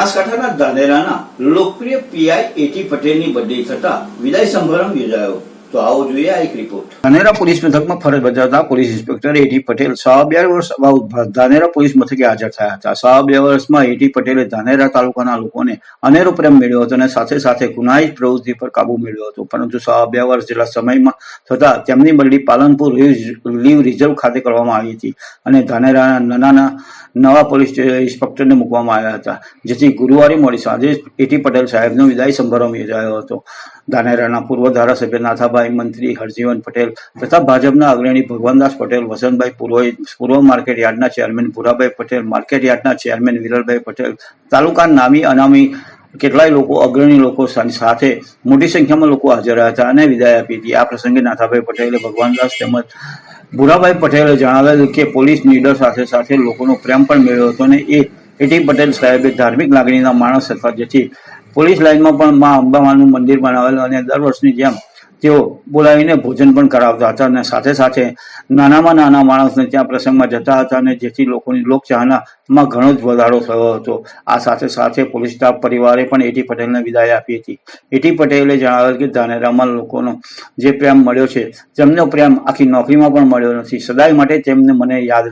બનાસકાંઠાના ધાનેરાના લોકપ્રિય PI at પટેલની બદલી થતા વિદાય સમારંભ યોજાયો. તો આવો જોઈએ આ એક રિપોર્ટ ધાનેરા પોલીસ મથકમાં ફરજ બજાવતા પોલીસ ઇન્સ્પેક્ટર એટી પટેલ સવા બે વર્ષ અગાઉ ધાનેરા પોલીસ મથકે હાજર થયા હતા. સવા બે વર્ષમાં એટી પટેલે ધાનેરા તાલુકાના લોકોને અનેરો પ્રેમ મેળવ્યો હતો અને સાથે સાથે ગુનાહિત પ્રવૃત્તિ પર કાબુ મેળવ્યો હતો. પરંતુ સવા બે વર્ષ જેટલા સમયમાં થતા તેમની બદલી પાલનપુર લીવ રિઝર્વ ખાતે કરવામાં આવી હતી અને ધાનેરાના નાના, નવા પોલીસ ઇન્સ્પેક્ટરને મૂકવામાં આવ્યા હતા. જેથી ગુરુવારે મોડી સાંજે એટી પટેલ સાહેબનો વિદાય સમારંભ યોજાયો હતો. ધાનેરાના પૂર્વ ધારાસભ્ય નાથાભાઈ મંત્રી, હરજીવન પટેલ તથા ભાજપના અગ્રણી ભગવાનદાસ પટેલ, વસંતભાઈ પુરોહિત, પૂર્વ માર્કેટ યાર્ડના ચેરમેન ભૂરાભાઈ પટેલ, માર્કેટ યાર્ડના ચેરમેન વિરલભાઈ પટેલ તાલુકા નામી અનામી કેટલાય લોકો, અગ્રણી લોકો સાથે મોટી સંખ્યામાં લોકો હાજર રહ્યા હતા અને વિદાય આપી હતી. આ પ્રસંગે નાથાભાઈ પટેલે ભગવાનદાસ તેમજ ભૂરાભાઈ પટેલે જણાવેલું કે પોલીસ નીડર સાથે સાથે લોકોનો પ્રેમ પણ મેળવ્યો હતો અને એ એટી પટેલ સાહેબે ધાર્મિક લાગણીના માણસ હતા જેથી પોલીસ લાઇનમાં પણ મા અંબામાનું મંદિર બનાવેલું અને દર વર્ષની જેમ તેઓ બોલાવીને ભોજન પણ કરાવતા હતા અને સાથે સાથે નાનામાં નાના માણસને ત્યાં પ્રસંગમાં જતા હતા અને જેથી લોકોની લોકચાહનામાં ઘણો જ વધારો થયો હતો. આ સાથે સાથે પોલીસ સ્ટાફ પરિવારે પણ એટી પટેલને વિદાય આપી હતી. એટી પટેલે જણાવ્યું કે ધાનેરામાં લોકોનો જે પ્રેમ મળ્યો છે તેમનો પ્રેમ આખી નોકરીમાં પણ મળ્યો નથી. સદાય માટે તેમને મને યાદ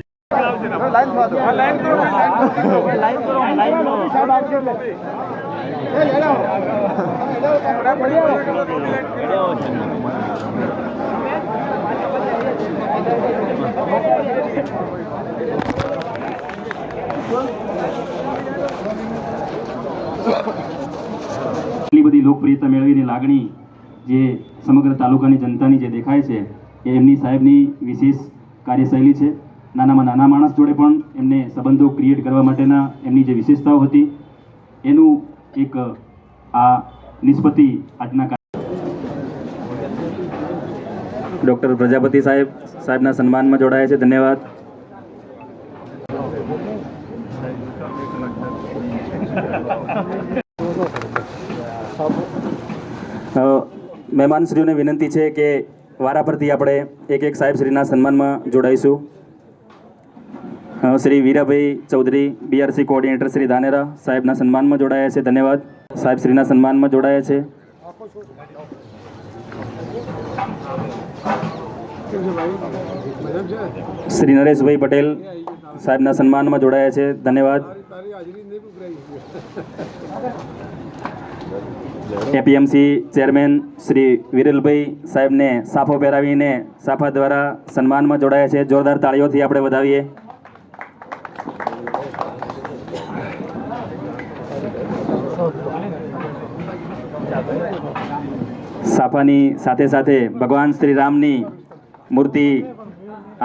એટલી બધી લોકપ્રિયતા મેળવીની લાગણી જે સમગ્ર તાલુકાની જનતાની જે દેખાય છે એ એમની સાહેબની વિશેષ કાર્યશૈલી છે. નાનામાં નાના માણસ જોડે પણ એમને સંબંધો ક્રિએટ કરવા માટેના એમની જે વિશેષતાઓ હતી, એનું એક, આ નિષ્પતિ આજના ડૉક્ટર પ્રજાપતિ સાહેબ, સાહેબના સન્માનમાં જોડાયા છે. ધન્યવાદ. મહેમાન મહેમાનશ્રીઓને વિનંતી છે કે વારા પરથી આપણે એક એક સાહેબશ્રીના સન્માનમાં જોડાઈશું. શ્રી વીરાભાઈ ચૌધરી બીઆરસી કોઓર્ડિનેટર શ્રી ધાનેરા સાહેબના સન્માનમાં જોડાયા છે. ધન્યવાદ. સાહેબ શ્રીના સન્માનમાં જોડાયા છે. શ્રી નરેશભાઈ પટેલ સાહેબના સન્માનમાં જોડાયા છે. ધન્યવાદ. એપીએમસી ચેરમેન શ્રી વિરલભાઈ સાહેબને સાફો પહેરાવીને સાફા દ્વારા સન્માનમાં જોડાયા છે. જોરદાર તાળીઓથી આપણે વધાવીએ. સાફાની સાથે સાથે ભગવાન શ્રી રામની મૂર્તિ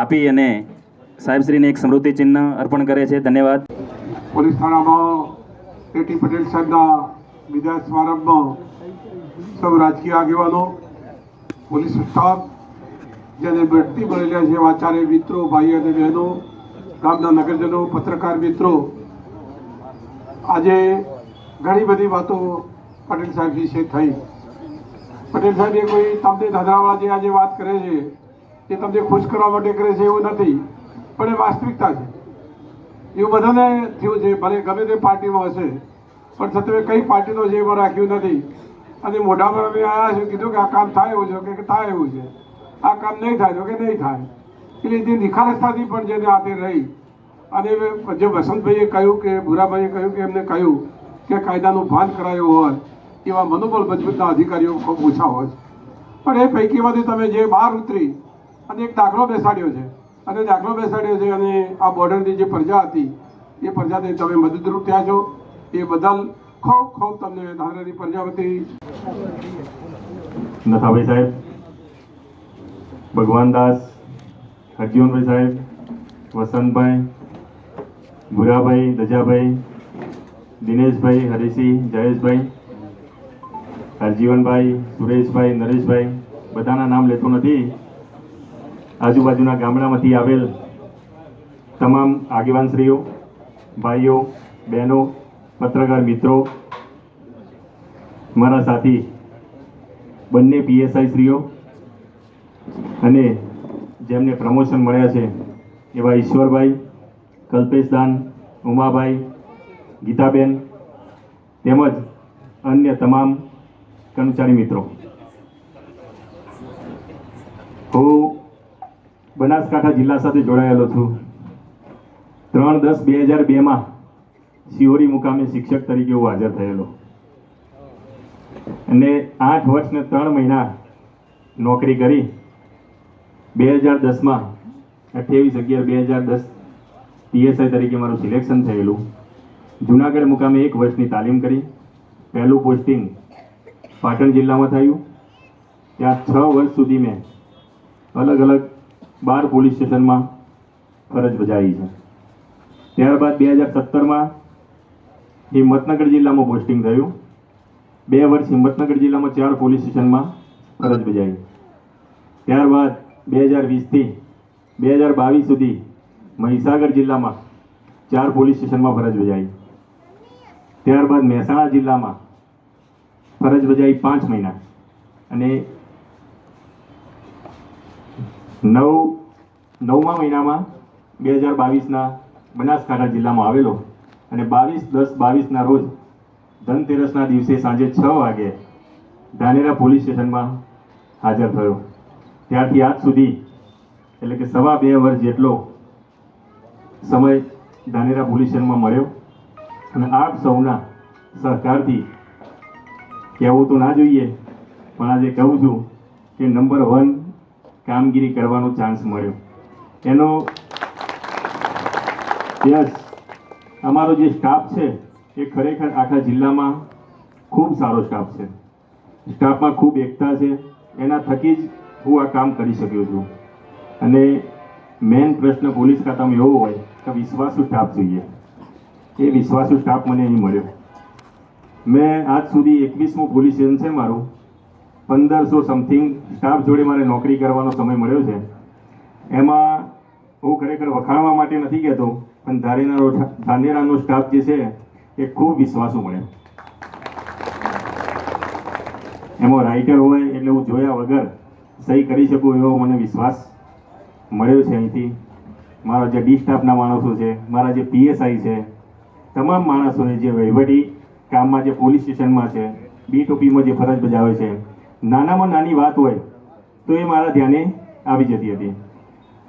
આપી અને સાહેબશ્રીને એક સ્મૃતિ ચિહ્ન અર્પણ કરે છે. ધન્યવાદ. પોલીસ થાણામાં એટી પટેલ સાહેબના વિદાય સમારંભમાં સૌ રાજકીય આગેવાનો, પોલીસ સ્ટાફ, જેને બઢતી મળેલા છે આચાર્ય મિત્રો ભાઈ અને બહેનો, ગામના નગરજનો, પત્રકાર મિત્રો, આજે ઘણી બધી વાતો પટેલ સાહેબ વિશે થઈ. પટેલ સાહેબ એ કોઈ તમને ધંધાવાળા જે આજે વાત કરે છે, એ તમને ખુશ કરવા માટે કરે છે એવું નથી, પણ એ વાસ્તવિકતા છે. એવું બધાને થયું છે, ભલે ગમે તે પાર્ટીમાં હશે, પણ છતાં કઈ પાર્ટીનો જે એમાં રાખ્યું નથી. અને મોઢામાં અમે આવ્યા છે કીધું કે આ કામ થાય એવું છે, કે થાય એવું છે. આ કામ નહીં થાય તો કે નહીં થાય. એટલે જે નિખાલસતાથી પણ જેને હાથે રહી, અને જે વસંતભાઈએ કહ્યું કે, ભૂરાભાઈએ કહ્યું કે એમને કહ્યું કે કાયદાનું ભાન કરાયું હોય એવા મનોબળ મજબૂતના અધિકારીઓ ખૂબ ઓછા હોય છે. પણ એ પૈકીમાંથી તમે જે બહાર ઉતરી અને એક દાખલો બેસાડ્યો છે, અને દાખલો બેસાડ્યો છે અને આ બોર્ડરની જે પ્રજા હતી, એ પ્રજાને તમે મદદરૂપ થયા છો. એ બદલ ખૂબ ખૂબ તમને ધારાની પ્રજા વતી નથાભાઈ સાહેબ, ભગવાનદાસ, હરજીવનભાઈ સાહેબ, વસંતભાઈ, ભૂરાભાઈ, દજાભાઈ, દિનેશભાઈ હરીસિંહ જયેશભાઈ હરજીવનભાઈ સુરેશભાઈ, નરેશભાઈ, બધાના નામ લેતો નથી. આજુબાજુના ગામડામાંથી આવેલ તમામ આગેવાનશ્રીઓ, ભાઈઓ, બહેનો, પત્રકાર મિત્રો, મારા સાથી, બંને પીએસઆઈ શ્રીઓ અને જેમને પ્રમોશન મળ્યા છે એવા ઈશ્વરભાઈ, કલ્પેશદાન, ઉમાભાઈ, ગીતાબેન તેમજ અન્ય તમામ કર્મચારી મિત્રો. હું બનાસકાંઠા જિલ્લા સાથે જોડાયેલો છું. ત્રણ દસ બે હજાર બેમાં શિહોરી મુકામે શિક્ષક તરીકે હું હાજર થયેલો. અને આઠ વર્ષ ને ત્રણ મહિના નોકરી કરી. બે હજાર દસમાં અઠ્યાવીસ અગિયાર બે હજાર દસ પીએસઆઈ તરીકે મારું સિલેક્શન થયેલું. જુનાગઢ મુકામે એક વર્ષની તાલીમ કરી. પહેલું પોસ્ટિંગ પાટણ જિલ્લામાં થયું. ત્યાં છ વર્ષ સુધી મેં અલગ અલગ બાર પોલીસ સ્ટેશનમાં ફરજ બજાવી છે. ત્યારબાદ બે હજાર સત્તરમાં હિંમતનગર જિલ્લામાં પોસ્ટિંગ થયું. બે વર્ષ હિંમતનગર જિલ્લામાં ચાર પોલીસ સ્ટેશનમાં ફરજ બજાવી. ત્યારબાદ બે હજાર વીસથી બે હજાર બાવીસ સુધી મહીસાગર જિલ્લામાં ચાર પોલીસ સ્ટેશનમાં ફરજ બજાવી. ત્યારબાદ મહેસાણા જિલ્લામાં ફરજ બજાવી પાંચ મહિના. અને નવ, નવમા મહિનામાં બે હજાર બાવીસના બનાસકાંઠા જિલ્લામાં આવેલો અને બાવીસ દસ બાવીસના રોજ ધનતેરસના દિવસે સાંજે છ વાગે ધાનેરા પોલીસ સ્ટેશનમાં હાજર થયો. ત્યારથી આજ સુધી એટલે કે સવા બે વર્ષ જેટલો સમય ધાનેરા પોલીસ સ્ટેશનમાં મળ્યો અને આપ સૌના સહકારથી કહેવું તો ના જોઈએ, પણ આજે કહું છું કે નંબર વન કામગીરી કરવાનો ચાન્સ મળ્યો. એનો યસ અમારો જે સ્ટાફ છે, એ ખરેખર આખા જિલ્લામાં ખૂબ સારો સ્ટાફ છે. સ્ટાફમાં ખૂબ એકતા છે, એના થકી જ હું આ કામ કરી શક્યો છું. અને મેન પ્રશ્ન પોલીસ ખાતામાં એવો હોય કે વિશ્વાસુ સ્ટાફ જોઈએ. એ વિશ્વાસુ સ્ટાફ મને અહીં મળ્યો. મેં આજ સુધી એકવીસમું પોલીસ સ્ટેશન છે મારું. પંદરસો સમથિંગ સ્ટાફ જોડે મારે નોકરી કરવાનો સમય મળ્યો છે. એમાં હું ખરેખર વખાણવા માટે નથી કહેતો, પણ ધારેનારો ધાનેરાનો સ્ટાફ જે છે, એ ખૂબ વિશ્વાસુ મળે. એમાં રાઇટર હોય એટલે હું જોયા વગર સહી કરી શકું એવો મને વિશ્વાસ મળ્યો છે અહીંથી. મારા જે ડી સ્ટાફના માણસો છે, મારા જે પીએસઆઈ છે, તમામ માણસોએ જે વહીવટી કામમાં જે પોલીસ સ્ટેશનમાં છે બી ટોપીમાં જે ફરજ બજાવે છે, નાનામાં નાની વાત હોય તો એ મારા ધ્યાને આવી જતી હતી.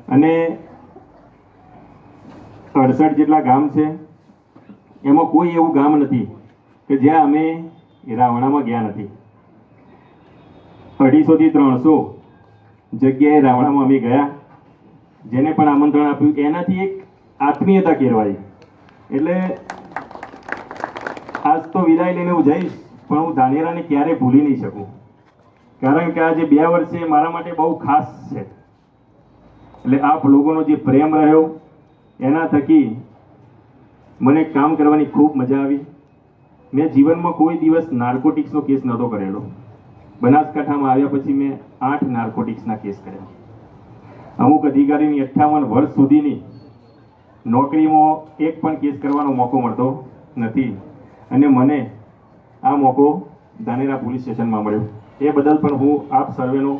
અને અડસઠ જેટલા ગામ છે, એમાં કોઈ એવું ગામ નથી કે જ્યાં અમે રાવણામાં ગયા નથી. અઢીસોથી ત્રણસો જગ્યાએ રાવણામાં અમે ગયા. જેને પણ આમંત્રણ આપ્યું, એનાથી એક આત્મીયતા કેળવાઈ. એટલે આજ તો વિદાય લઈને હું જઈશ, પણ હું ધાનેરાને ક્યારેય ભૂલી નહીં શકું. કારણ કે આ જે બે વર્ષે મારા માટે બહુ ખાસ છે. એટલે આપ લોકોનો જે પ્રેમ રહ્યો, એના થકી મને કામ કરવાની ખૂબ મજા આવી. મેં જીવનમાં કોઈ દિવસ નાર્કોટિક્સનો કેસ નહોતો કરેલો. બનાસકાંઠામાં આવ્યા પછી મેં આઠ નાર્કોટિક્સના કેસ કર્યા. અમુક અધિકારીની અઠ્ઠાવન વર્ષ સુધીની નોકરીમાં એક પણ કેસ કરવાનો મોકો મળતો નથી. અને મને આ મોકો ધાનેરા પોલીસ સ્ટેશનમાં મળ્યો. એ બદલ પણ હું આપ સર્વેનો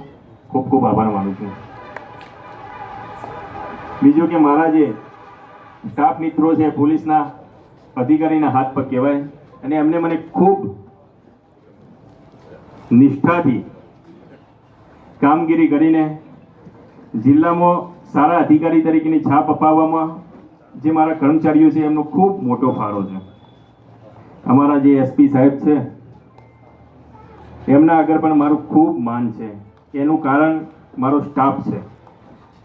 ખૂબ ખૂબ આભાર માનું છું. બીજું કે મારા જે સ્ટાફ મિત્રો છે, પોલીસના અધિકારીના હાથ પર કહેવાય, અને એમને મને ખૂબ નિષ્ઠાથી કામગીરી કરીને જિલ્લામાં સારા અધિકારી તરીકેની છાપ અપાવવામાં જે મારા કર્મચારીઓ છે, એમનો ખૂબ મોટો ફાળો છે. અમારા જે એસપી સાહેબ છે, એમના આગળ પણ મારું ખૂબ માન છે. એનું કારણ મારો સ્ટાફ છે.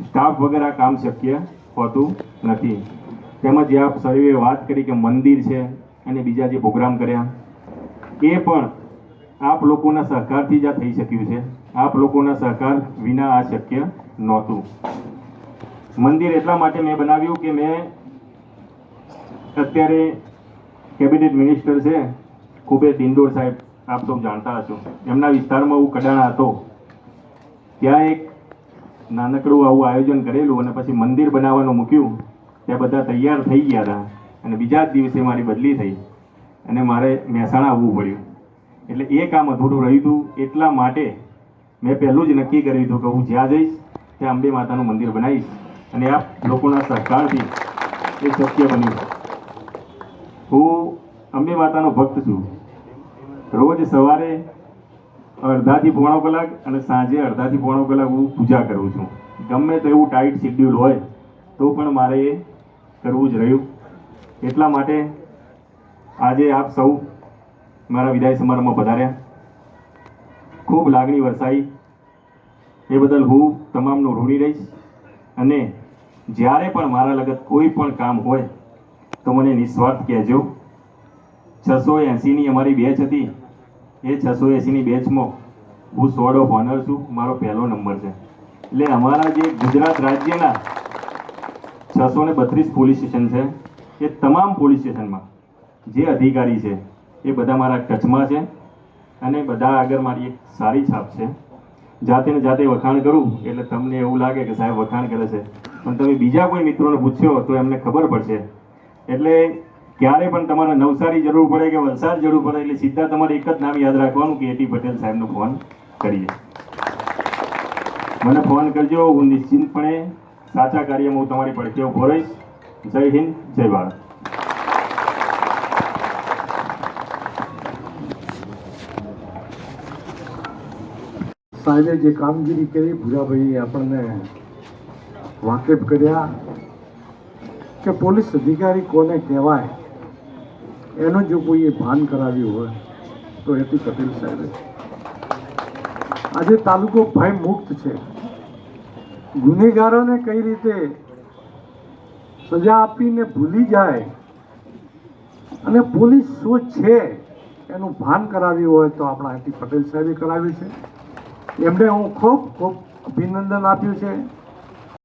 સ્ટાફ વગર આ કામ શક્ય હોતું નથી. તેમજ આપ સર્વે વાત કરી કે મંદિર છે અને બીજા જે પ્રોગ્રામ કર્યા. એ પણ આપ લોકોના સહકારથી જ આ થઈ શક્યું છે. આપ લોકોના સહકાર વિના આ શક્ય નહોતું. મંદિર એટલા માટે મેં બનાવ્યું કે મેં અત્યારે કેબિનેટ મિનિસ્ટર છે, કુબેર ઇન્દોર સાહેબ, આપ સૌ જાણતા હશો. એમના વિસ્તારમાં હું કડાણા હતો. ત્યાં એક નાનકડું આવું આયોજન કરેલું અને પછી મંદિર બનાવવાનું મૂક્યું. ત્યાં બધા તૈયાર થઈ ગયા હતા અને બીજા જ દિવસે મારી બદલી થઈ અને મારે મહેસાણા આવવું પડ્યું. એટલે એ કામ અધૂરું રહ્યું હતું. એટલા માટે મેં પહેલું જ નક્કી કર્યું હતું કે હું જ્યાં જઈશ, ત્યાં અંબે માતાનું મંદિર બનાવીશ અને આ લોકોના સહકારથી એ શક્ય બન્યું. હું અંબે માતાનો ભક્ત છું. રોજ સવારે અડધાથી પોણો કલાક અને સાંજે અડધાથી પોણો કલાક હું પૂજા કરું છું. ગમે તો એવું ટાઈટ શેડ્યુલ હોય, તો પણ મારે એ કરવું જ રહ્યું. એટલા માટે આજે આપ સૌ મારા વિદાય સમારંભમાં પધાર્યા. ખૂબ લાગણી વરસાઈ. એ બદલ હું તમામનો ઋણી રહીશ. અને જ્યારે પણ મારા લગત કોઈ પણ કામ હોય તો મને નિસ્વાર્થ કહેજો. છસો એંસીની અમારી બેચ હતી. એ છસો એંસીની બેચમાં હું સોર્ડ ઓફ ઓનર છું. મારો પહેલો નંબર છે. એટલે અમારા જે ગુજરાત રાજ્યના છસો ને બત્રીસ પોલીસ સ્ટેશન છે, એ તમામ પોલીસ સ્ટેશનમાં જે અધિકારી છે, એ બધા મારા ટચમાં છે અને બધા આગળ મારી એક સારી છાપ છે. જાતે ને જાતે વખાણ કરું, એટલે તમને એવું લાગે કે સાહેબ વખાણ કરે છે. પણ તમે બીજા કોઈ મિત્રોને પૂછ્યો તો એમને ખબર પડશે એટલે ક્યારે પણ તમારે નવસારી જરૂર પડે કે વલસાડ જરૂર પડે, એટલે સીધા તમારે એક જ નામ યાદ રાખવાનું કે એટી પટેલ સાહેબનો ફોન કરીએ. મને ફોન કરજો, હું નિશ્ચિંતપણે સાચા કાર્યમાં હું તમારી પડખે ઊભો જય હિન્દ, જય ભારત. સાહેબે જે કામગીરી કરી ભૂરાભાઈએ આપણને વાકેફ કર્યા. કે પોલીસ અધિકારી કોને કહેવાય, એનું જો કોઈએ ભાન કરાવ્યું હોય, તો એથી પટેલ સાહેબે. આજે તાલુકો ભય મુક્ત છે. ગુનેગારોને કઈ રીતે સજા આપીને ભૂલી જાય, અને પોલીસ શું છે એનું ભાન કરાવ્યું હોય તો આપણા એટી પટેલ સાહેબે કરાવ્યું છે. એમને હું ખૂબ ખૂબ અભિનંદન આપ્યું છે.